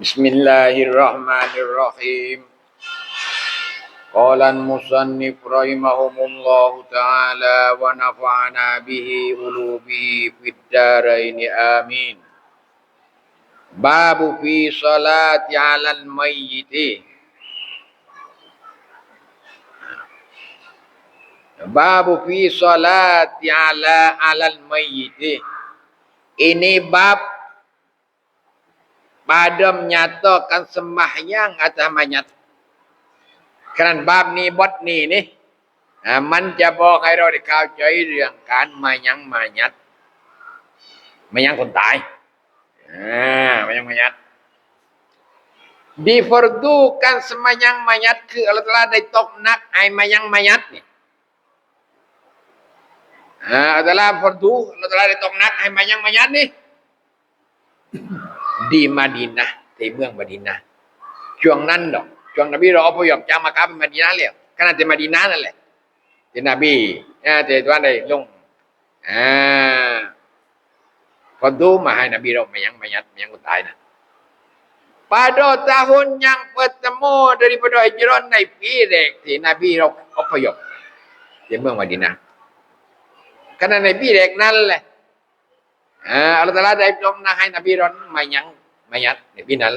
بسم الله الرحمن الرحيم قال المصنف رحمهم الله تعالى ونفعنا به قلوبه في الدارين آمين باب في صلاة على الميت باب في صلاة على على الميت ini bab pada menyatakan sembahyang atas mayat. Kerana bab ni bot ni ni อ่ามันจะบอกให้เราได้เข้าใจเรื่องการมายังมายัดมายังคนตายอ่ามายังมายัด difardukan semayang mayat คือAllah Taala ได้ตกหนักให้มายังมายัดนี่อ่า Allah Taala ฟารดู Allah Taala ได้ตกหนักให้มายังมายัดนี่ di Madinah ที่เมืองมาดินาช่วงนั้นดอกช่วงนบีเราอพยพจากมักกะไปมาดินาแล้วขณะที่มาดินานั่นแหละที่นบีอ่าที่ tuan ได้ลงอ่าพอดูมาให้นบีเราไมายังไมายัดไมายังคนตายนะ pada tahun yang pertama daripada hijrah Nabi rek ที่นบีเราอพยพที่เมืองมดินาขณะนบีรกนั่นแหละ Ah, Allah Taala dah belum nak hai Nabi Ron mayang mayat Nabi nal.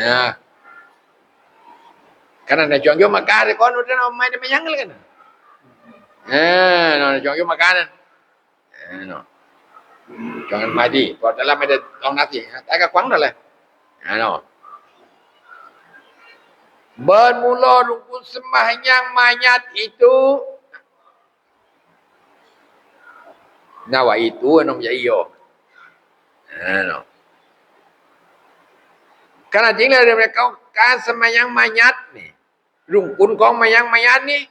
Ah. Karena nak jong yo makan de kon udah nak mai de mayang kan. Ah, no jong yo makan. Ah, no. Jangan mati. Kalau dalam ada tong nasi, tak ada kuang dah lah. Ah, no. Bermula rukun sembahyang mayat itu Nawa itu nom ya iyo. Ano. ขณะจริงเลยเรียกเขาการสมัยยังมายัดนี่รุ่งคุณของมายังมายัดนี่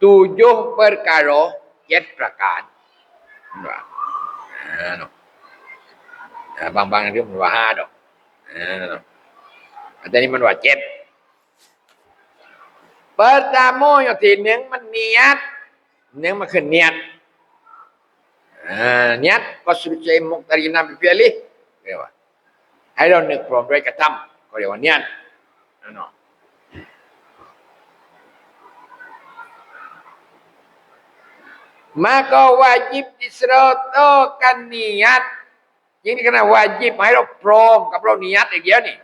ตุโยเปอร์การอเจ็ดประการบางบางเรื่องมันว่าห้าดอกแต่นี่มันว่าเจ็ด pertama yang tineng meniat neng makan niat niat kau sudah cai muktarinam pilih lewat ให้เรานึกพร้อมด้วยกระทำเก็เรียกว่าเนี่ยนะเนาะมาก็วาจิบอิสราโตกันนียัดยิ่งนี้ขนาดวาจิบให้เราพร้อมกับเราเนียัดอีกเยอะนี่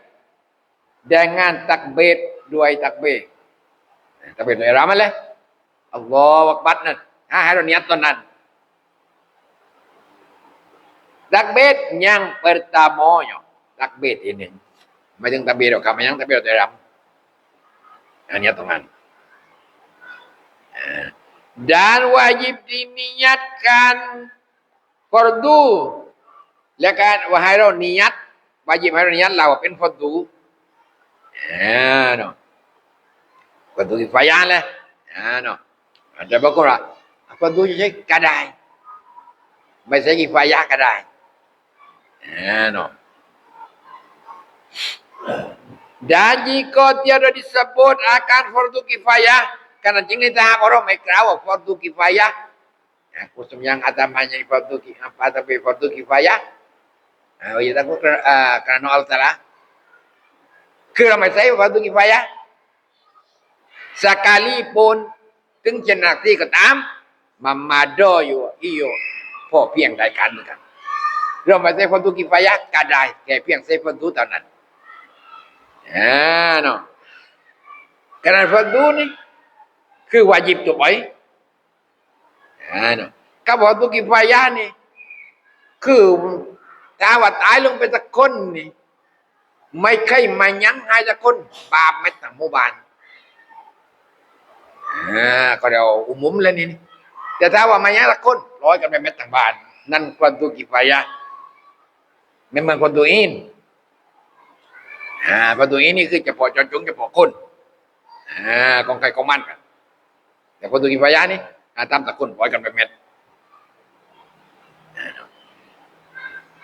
แดงงานตักเบ็ดด้วยตักเบ็ดตักเบดด้วยรามันเลยอัลลอฮฺบัตนั่นให้เราเนียัดตอนนั้น ตักเบ็ดยังเปิดตามอย รักเบ็ดเองไม่ถึงตะเบียดหรอกครับไม่ยังตะเบียดแต่รำอันนี้ตรงนั้น dan wajib diniatkan fardu และการว่าให้เรานิยัตวาจิบให้เรานิยัตเราเป็นฟัดูอ่าเนาะฟัดูที่ฟายานเลยอ่าเนาะแต่บางคนละฟัดูจะใช้กระไดไม่ใช่กี่ฟายาก็ได้อ่าเนาะ Dan jika tiada disebut akan fardu kifayah, karena jika tak orang mereka fardu kifayah, ya, khusus yang atamanya fardu apa tapi fardu kifayah, oh ya tak kerana Allah Taala, kerana saya fardu kifayah, sekalipunถึงจะหนักที่ก็ตามมันมาดออยู่อีโยพอเพียงได้กันเหมือนกันเราไม่ใช่คนทุกิฟายะก็ได้แค่เพียงเซฟคนทุเท่านั้น อ่าเนาะขนาดคนทุนี่คือวาจิบตัวไปอ่าเนาะก็บอกทุกิฟายะนี่ คือถ้าว่าตายลงไปสักคนนี่ไม่เคยมายั้งให้สักคนบาปไม่ต่างมู่บานอ่าก็เดี๋ยวอุมุมเลยนี่แต่ถ้าว่ามายั้งสักคนร้อยกันไปเม็ดต่างบาน นั่นคนตัวกิฟายะไม่เหมื อ่าประตูนี้นี่คือจะพอจอนจงจะพอคนอ่ากองไก่กองมันกันแต่ประตูกิพยานี่อ่าตามตะคุณปล่อยกันไปเม็ด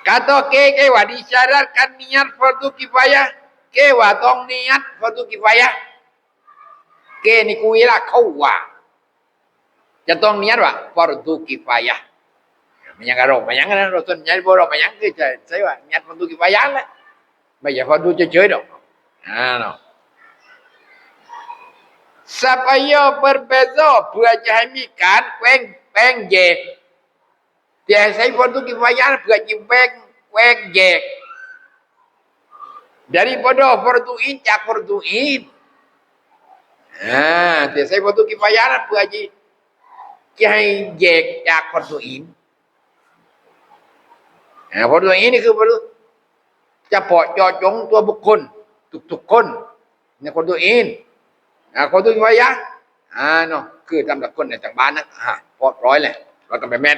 กาโตเกเกว่าดิชารักันนิยัตประตูกิฟายะเกว่าต้องนิยัตประตูกิฟายะเกนี่กูยละเข้าว่าจะต้องนิยัตว่าประตูกิฟายมัยังกระโดดมัยังกระโดดส่วยัหบ่โบราณมัยังคือจะใช่ว่านิยัตประตูกิฟายะแหละ ไม่ใช่พอดูเฉยๆดอกอ่าเนาะ supaya berbeza เพื่อจะให้มีการแกว้งแป้งแยกแต่ใช้คนทุกกิวายาเพื่อจะแป้งแกว้งแยก daripada fardu in จาก fardu in อ่าแต่ใช้คนทุกกิวา ยาเพื่อจะยกจาก fardu in อ่า fardu in นี่คือ fardu จะเจาะจงตัวบุคคล ทุกๆคนใน fardu in อ่าคนทุกวายะอ่าเนาะคือตามหลักคนในต่างบ้านนะอ่าพอร้อยแหละเราก็ไปแม่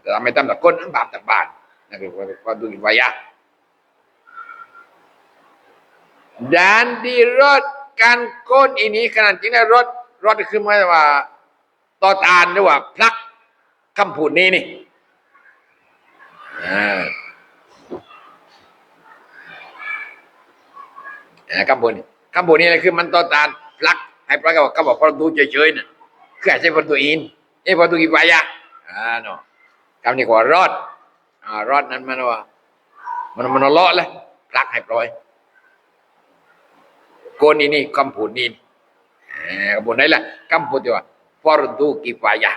แต่ทำไม่ตามหลักคนนั้นบาปต่างบ้านนั่นคือคนทุกวายะ dan dirotkan kon ini ขนาดจริงๆรถรถคือหมายว่าต่อตานหรือว่าพลักคำพูดนี้นี่อ่า ข้างบนข้างบนนี่อะไรคือมันต่อตานพลักให้พลักก็บอกเขาบอกพระดูเฉยๆน่ะคืออาจจะประตูอินเอ้ประตูกิปายะอ่าเนาะคำนี้ขอรอดอ่ารอดนั้นมันว่า มันมันเลาะเลยพลักให้ปล่อยโกนี่นี่คำพูดนี่คำพูดไหนล่ะคำพูดที่ว่าฟอร์ดูกีปายะ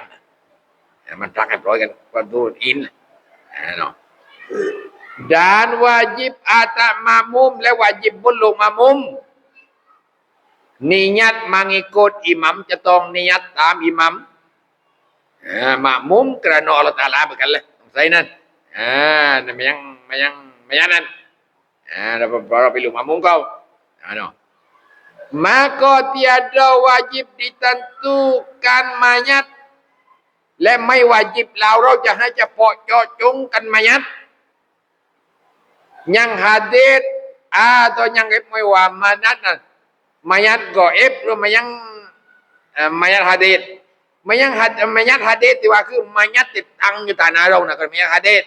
มันพลักให้ปล่อยกันประตูอินอ่าเนาะ จงกันมายัดยังฮะดีษอ่าตัวยังเอฟไม่ว่ามานัดนะมายัดก็เอฟหรือมายั ยังฮัดเอ่อมายัดฮะดีษมายังฮัดมายัดฮะดีษที่ว่าคือมายัดติดตั้งอยู่ตานาเรานะก็มายัดฮะดีษ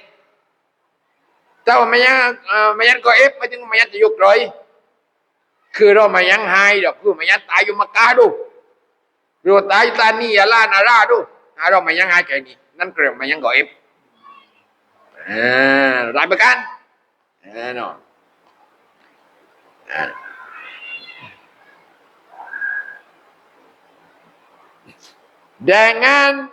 แต่ว่ามายังเอ่อมายัดก็เอฟไม่ถึงมายัดจะยุกร้อยคือเรามายังไฮดอกคือมายังตายอยู่มักกะดูเราตายตานี่ยาลานาราดูอ่าเรามายังไฮแค่นี้นั่นเกลียวมายังก่อเอฟอ่าหลายประการ อ่าเนาะอ่า dengan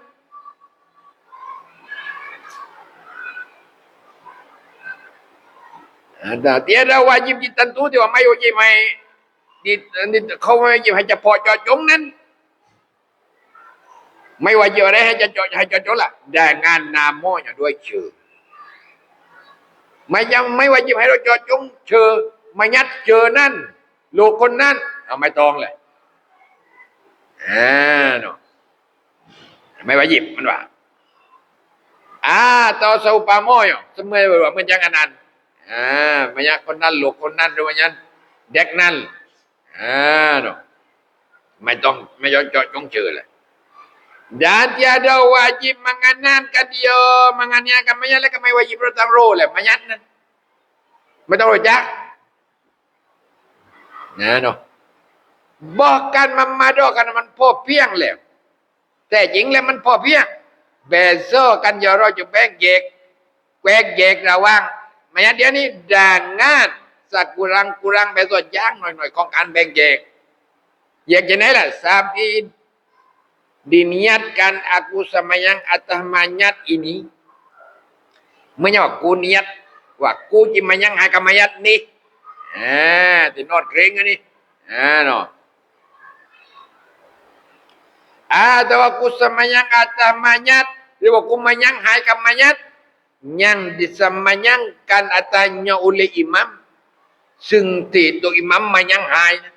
ada tiada wajib ditentu dia ไม่ wajib ไม่ di, di เขาไม่วาจิบให้เฉพาะเจาะจงนั้น ไม่วาจิบอะไรให้จะเจาะให้เจาะจงละ dengan namanya ด้วยชื่อไม่ยังไม่วาจิบให้เราจาะจงเชื่อมายัดเจอนั่นลูกคนนั้นเอาไม่ตองเลยอ่าเนาะไม่วาจิบมันว่าอ่าต่อสูปาโมยเสมอว่ามันยังอันนั้นอ่ามันยังคนนั้นลูกคนนั้นหรือมันยังเด็กนั้นอ่าเนาะไม่ต้องไม่ย้อนจาะจงเจอเลย dan tiada wajib menganankan dia menganiakan mayat lah ไม่ wajib เราต้องรู้แหละ mayat นั้นไม่ต้องรู้จักนะเนาะ bahkan memadakan มันพอเพียงแล้วแต่จริงแล้วมันพอเพียงเบโซกันย่าเราจะแบงแยกแควกแยกระว่างม่งั้นเดียวนี้ดังงานสักกุรังกุรังเบโซย่างหน่อยๆของการแบงแยกแยกจะไหนล่ะสามที่ diniatkan aku semayang atas mayat ini. Menyaku niat. Waku cimayang hak mayat ni. Ha di nor ring ni. Ha no. Ada sama semayang atas mayat. Di waku mayang hak mayat. Yang disemayangkan atasnya oleh imam. Sengti itu imam mayang hai.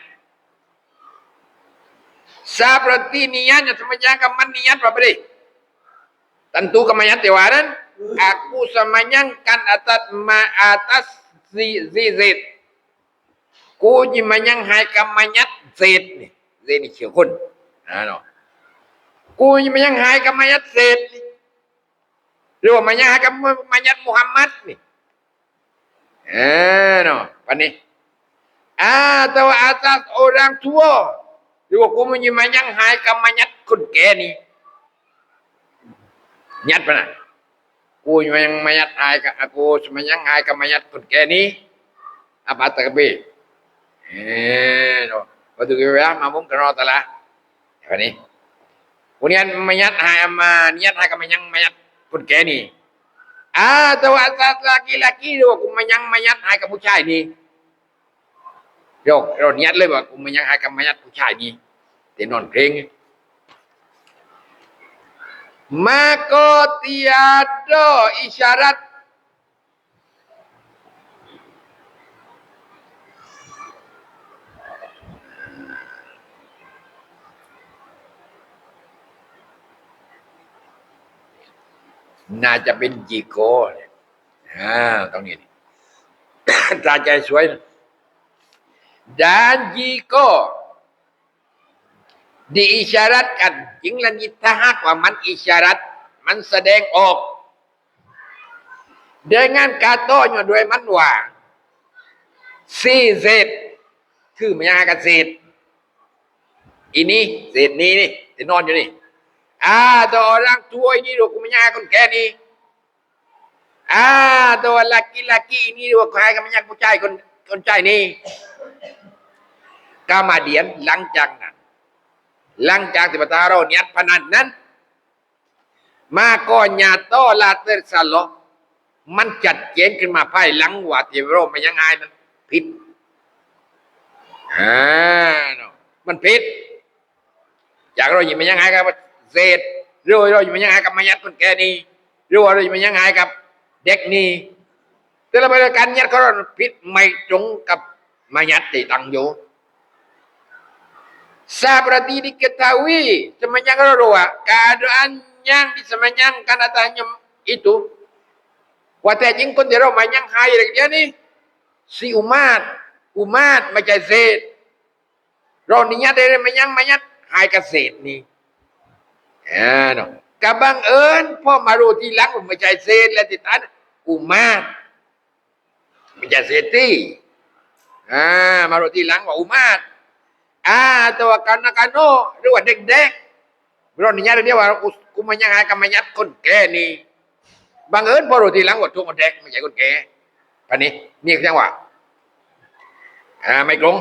ด้เนี่ยตามอิหมัมอิหมัมมายังมายังหายใครเรามายังหายคนนั้นละตามอิ หรือว่ากูมันยังมายังหายกรรมายัดคนแก่นี่ยัดไปนะกูยังมายัดหายกับกูมันยังหายกรรมายัดคนแก่นี่อาปาตะกบีเออเนาะพอถึงเวลามาบุ้งกันรอตะละแบบนี้ Kemudian mayat hama niat haka menyang mayat pun kini. Ah, tu asas laki-laki tu aku menyang ดหายกับผู้ชายนี่ ผู้ชายกเราเนียดเลยว่ากูมันยังหากรรมยัดผู้ชายนี่แต่นอนเพลง maka tiada isyarat น่าจะเป็นจีโก้อ่าตรงนี้ตาใจสวย dan jika diisyaratkan จริงแล้วนี่ถ้าหากว่ามันอิส yarat มันแสดงออก dengan katanya ด้วยมันว่าซีเซตคือมันยังกับเศษอีนี่เศษนี้นี่ที่นอนอยู่นี่อ่าตัว orang tua ini dok menyak คนแก่นี่อ่าตัว laki-laki ini dok ใครกับ menyak ผู้ชายคนคนชายนี่ kemudian หลังจากนั้นหลังจากที่พระเราเนียดพนันนั้น มาก่อนญาโตลาเตอร์สลอมันจัดเจนขึ้นมาภายหลังว่าที่เราไม่ยังไงนั้นผิดอ่าเนาะมันผิดจากเราอยู่ไม่ยังไงกับเศษหรือว่าเราอยู่ไม่ยังไงกับมายัดคนแก่นี้หรือว่าเราอยู่ไม่ยังไงกับ เด็กนี่แต่เราไปการยัดเขาผิดไม่ตรงกับ มายัดที่ตั้งอยู่ Seperti diketahui semenjak roa keadaan yang disemenyangkan atasnya itu Wata jing kun dero manyang hai dia ni si umat umat macam zed ro ninya dari manyang manyat hai ka zed ni ya no kabang ơn พ่อมารู้ทีหลัง อ่ามารู้ทีหลังว่าอุมาต atau kanak-kanak หรือว่าเด็กๆเราเนี่ยเรียกว่ากูมันยังไงกันมันยัดคนแก่นี่บางเอิญพอรู้ทีหลังว่าทุกคนเด็กไม่ใช่คนแก่ปันนี้นี่คือจังหวะอ่าไม่ตรง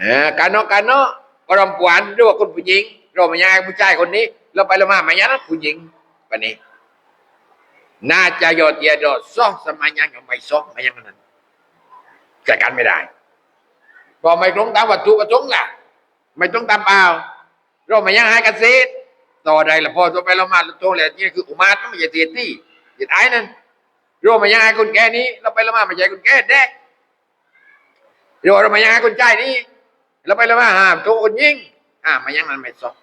อ่าการนอกการนอก perempuan หรือว่าคนผู้หญิงเราไม่ยังไงผู้ชายคนนี้ เราไปเรามาไม่ยัดผู้หญิงปันนี้น่าจะยอดเยียดซอสมัยยังไม่ซอไม่ยังนั้น จัดการไม่ได้พอไม่ตรงตามวัตถุประสงค์ล่ะ ไม่ตรงตามเปล่าเราไม่ยังให้กันเสียต่อใดละพอตัวไปเรามาตัวแหละนี่คืออุมาตไม่ใช่เสียที่เสียไอ้นั่นเราไม่ยังให้คนแก่นี้ เราไปเรามาไม่ใช่คนแก่แดกเราเราไม่ยังให้คนใจนี้เราไปเรามาห้ามตัวคนยิ่งอ่าไม่ยังมันไม่ซอก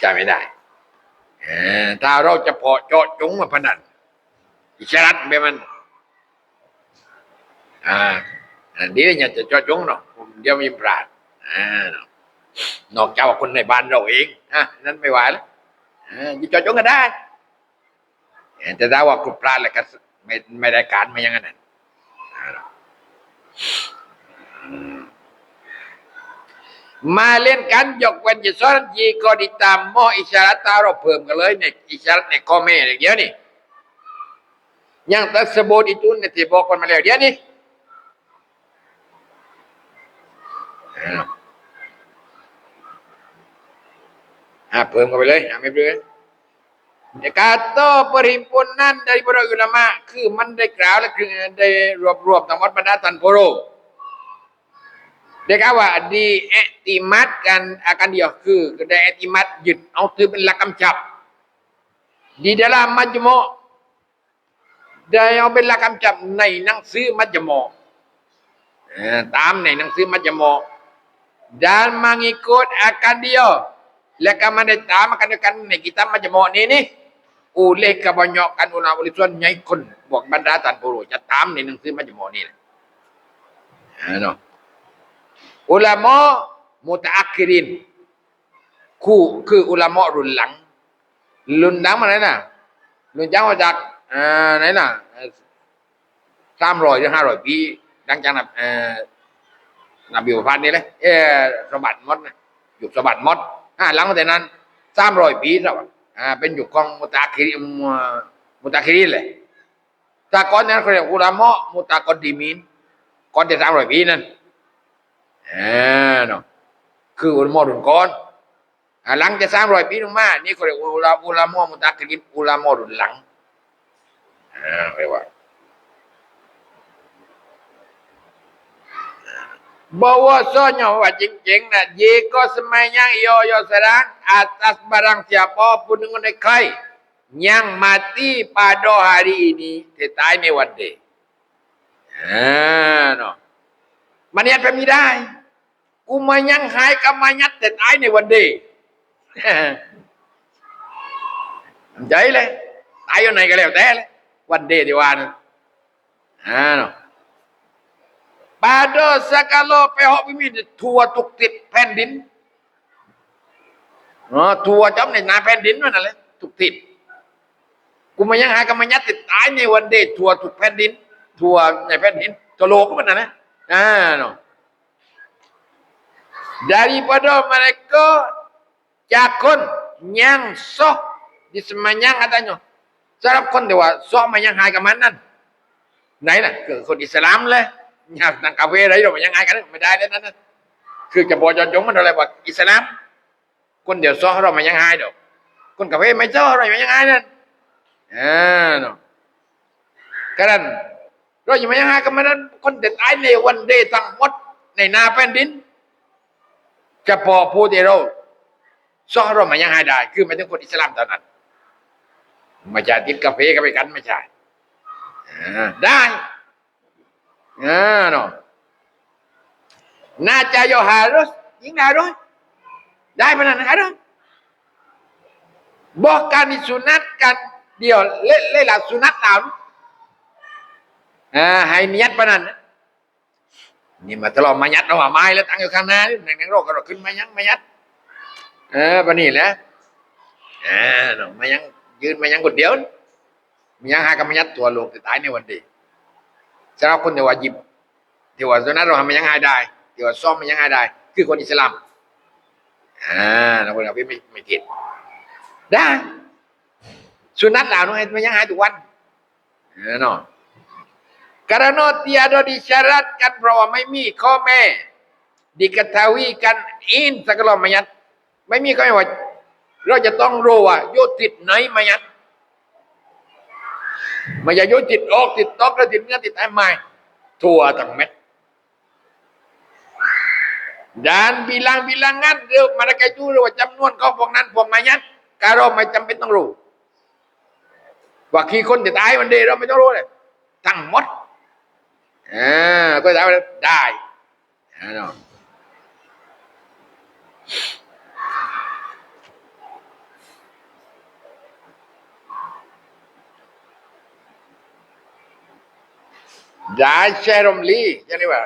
ใจไม่ได้เออถ้าเราจะพอเจาะจงมาพนันอิสรัตแบบมัน อ่า dia nyata cocok no dia มีปราดอ่านอกจากคนในบ้านเราเองฮะนั่นไม่ไหวแล้วอ่าจะจ ocok ก็ได้แต่ถ้าว่าครูปราดแล้วก็ไม่ไม่ได้การมาอย่างนั้นมาเล่นกันยกเว้นจะสอนจีก็ดีตามมออิสระตาเราเพิ่มกันเลยในอิสระในข้อแม่เดี๋ยวนี้ yang tersebut itu nanti บอกกันมาแล้วเดี๋ยวนี้ อ่าเพิ่มเข้าไปเลยอ่าไม่เปลือยกาโตปริมปุนั้น dari para ulama คือมันได้กล่าวและคือได้รวบรวมทั้งหมดบรรดาท่านผู้รู้ได้กล่าวว่าดีเอติมัดกันอาการเดียวคือได้เอติมัดยึดเอาถือเป็นหลักกำจับ di dalam majmu' ได้เอาเป็นหลักกำจับในหนังสือมัจมตามในหนังสือมัจมอ dan mengikut akan dia. Leka mana tam akan kan ni kita macam ni ni. Oleh kebanyakan ulama oleh tuan nyai kun buat bandar tan puru. Ya tam ni nang si macam ni. อ่าเนาะอุลามะมุตะอักคิรินคู่คืออุลามะรุ่นหลัง รุ่นหลังมาไหนน่ะรุ่นหลังมาจากอ่าไหนน่ะสามร้อยหรือห้าร้อยปีหลังจากนั้นเอ่อนับีอุพันนี่เลยเออสบัติมดนะอยุคสบัติมด อ่าหลังจากนั้นสามร้อยปีแล้วอ่าเป็นยุคของมุตะคิริมุตะคิริเลยต่ก่อนนั้นเขาเรียกอุลามะมุตะกอนดีมีนก่อนจะสามร้อยปีนั้นอ่าเนาะคืออุลามะรุ่นก่อนอ่าหลังจะสามร้อยปีลงมา นี่เขาเรียกอุลาอุลามะมุตะกริอุลามะรุ่นหลังอ่าเรียกว่า bahwasanya wa jing na jika semayang yo yo serang atas barang siapa pun dengan kai yang mati pada hari ini tetai ni one day อ่าเนาะมันยัดไปไม่ได้ กูมายังหายกับมายัดแต่ตายในวันเดีใจเลยตายอยู่ไหนก็แล้วแต่เลยวันเดีที่ว่านะอ่าเนาะ pada segala pihak ini tua tuk tip แผ่นดินเออทัวจำในนาแผ่นดินนั่นแหละทุกทิศกูมายังหากำมายัดติดตายในวันเดทัวทุกแผ่นดิน ทัวในแผ่นดินตัวโลกมันนะนะอ่าเนาะ daripada mereka jakun yang soh di semayang katanya สำหรับคนที่ว่าซ้อมมา ยังหายกับมันนั่นไหนน่ะคือคนอิสลามเลยอยากนั่งคาเฟ่อะไรเรามายังหายกันไม่ได้เลยนั่นน่ะคือจะบอกจอนจงมันอะไรว่าอิสลาม คนเดียวซ้อเรามายังหายดอกคนคาเฟ่ไม่ซ้อเรามายังหายนั่นอ่าเนาะกระนั้นเราอยู่มายังหายกับมันนั้นคนเด็ดตายในวันเดย์ทั้งหมดในนาแผ่นดินเฉพาะผู้ที่เราซ้อเรามายังหายได้ คือไม่ถึงคนอิสลามเท่านั้นไม่ใช่ติดกาแฟกันไปกันไม่ใช่อ่าได้ อ่าเนาะน่าจะโยหารุสยิงได้ด้วยได้ปะนั้นหาด้วยบอกการดิสุนัตกันเดี๋ยวเล่เล่หลักสุนัตตามอ่าห้เนียดปะนั้นนี่มาตลอดมายัดเราไม้แล้วตั้งอยู่ข้างหน้านี่หนึ่งโรคก็เราขึ้นมายังมายัดเออปนี่แหละอ่ามายังยืนมายังคนเดียวมียังหากันมายัดตัวโลกจะตายในวันดี สำหรับคนที่ว่าหยิบที่ว่าสุนัตเราทำมันยังหายได้ที่ว่าซ่อมมันยังหายได้ คือคนอิสลามอ่าเราคนเราไม่ไม่ผิดได้สุนัตเหล่านั้นมันยังหายทุกวันเออเนาะ karena tiada disyaratkan bahwa ไม่มีข้อแม่ diketahuikan in segala mayat ไม่มีข้อแม่ว่าเราจะต้องรู้ว่าโยติด ไหนมายัดไม่อย่าโยติดออกติดตอกแล้วติดเนื้อติดไอ้ไม้ทั่วทั้งเม็ด dan bilang-bilangan dia mereka itu รู้จำนวนของพวกนั้นพวกมายัดการเราไม่จำเ Syekh Romli Yang ni apa?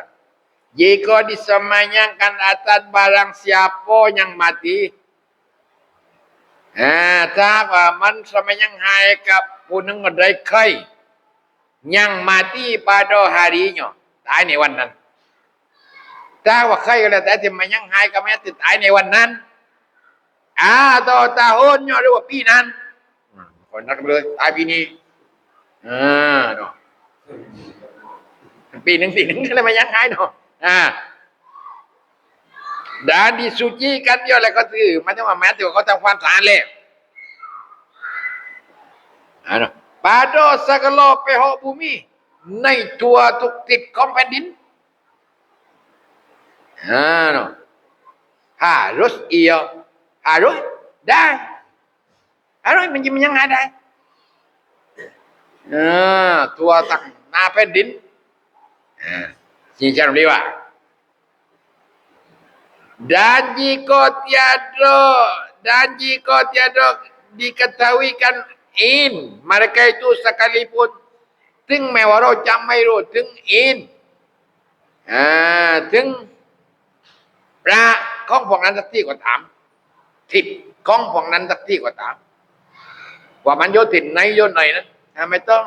Jika disemayangkan atas barang siapa yang mati Ha, tak apa, man semayang hai kap puneng ngedai kai yang mati pada harinya. Tai ni wan nan. Tak apa kai kalau tak semayang hai kap mati tai ni wan nan. Atau tahunnya dua pinan. Kon nak boleh tai bini. Ha, no. ปีหนึ่งปีหนึ่งก็เลยมายังไงเนาะอ่าดาดีสุจีกันเยอะแล้วก็คือมันจะว่าแม้แต่ว่าเขาทำความสะอาดแล้วอ่าเนาะปาโดสักโลเปโฮบูมีในตัวทุกติดของแผ่นดินอ่าเนาะฮารสเอียวฮารสได้ฮารสมันจะมันยังไงได้อ่าตัวตั้งนาแผ่นดิน Cincang dewa. Dan jika tiada dan jika tiada diketahuikan in mereka itu sekalipun ถึงแม้ว่าเราจำไม่รู้ถึงอินอ่าถึงพระของพวกนั้นสักที่ก็ถามทิศของพวกนั้นสักที่ก็ถาม ว่ามันโยตินไหนโยนไหนนะอ่าไม่ต้อง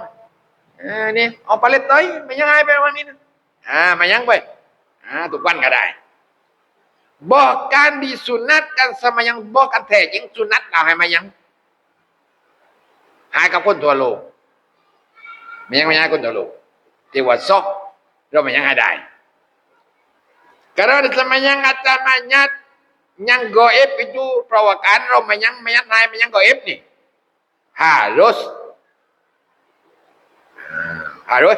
เออนี่เอาไปเล็ดเต้ยไม่ยังไงไปวันนี้นะ อ่ามายังไปอ่าทุกวันก็ได้ บอกการดีสุนัตกันสมัยยังบอกกันแท้จริงสุนัตเราให้มายังหายกับคนทั่วโลกม่ยังไม่ยังคนทั่วโลกที่ว่าซอกเราไม่ยังให้ได้ Karena sama yang atamanya yang goib itu perawakan Roma yang yang naik yang goib nih harus harus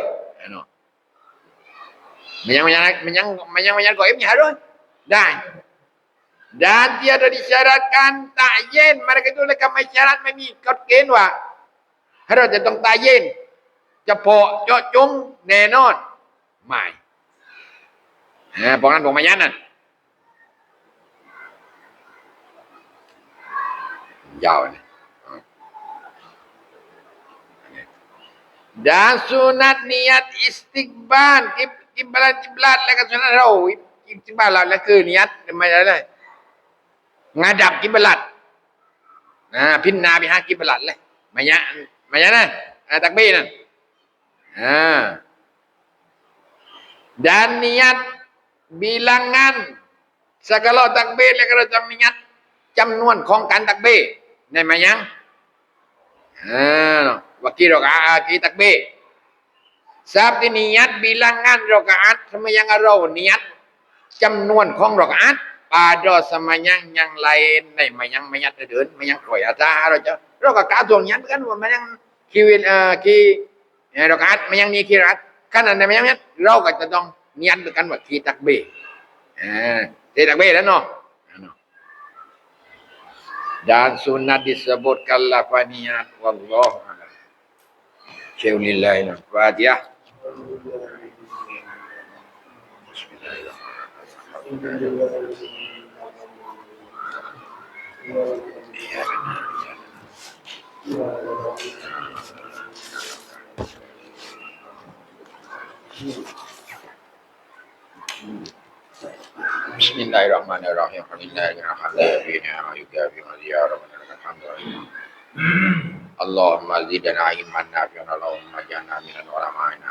ano yang yang yang yang yang goib nih harus dan dan tiada disyaratkan takyin mereka itu mereka syarat ไม่มีกฎเกณฑ์ว่าให้เราจะต้องตายเย็นจะพอเจาะจงแน่นอนไม่ Ha, pengan pemayanan. Jauh ni. Dan sunat niat istiqbal kiblat kiblat lah kan sunat rau istiqbal lah lah ke niat macam mana ngadap kiblat nah pinna biha kiblat lah banyak macam mana ah, takbir nah ah dan niat bilangan segala takbir และก็จำนิยัดจำนวนข Saat niat bilangan rakaat sama yang arau niat จำนวนของร akaat pada sama yang yang lain ในมายังมายัดเดินมายังกรอยอาตาเราจะเราก็กาตัวยัดกันว่ามายังคีวินเอ่อคีร akaat มายังนี่คีรัตขนาดในมายังยัดเราก็จะต้อง niat kan buat kita takbir. Eh, kita takbir dah no. no. Dan sunat disebutkan lafaniat wallahu a'lam. Syaulillahi al-Fatihah. Bismillahirrahmanirrahim. Bismillahirrahmanirrahim. Ya ya ya Allahumma zidna ilman nafi'an nawlahum majanna min ulamaina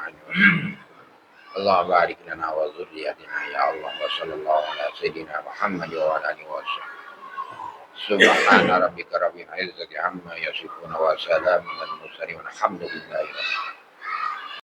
اللهم بارك لنا وذريتنا يا الله وصلى الله على سيدنا محمد وعلى آله وصحبه. سبحان ربك رب العزة عما يصفون وسلام على المرسلين والحمد لله رب العالمين.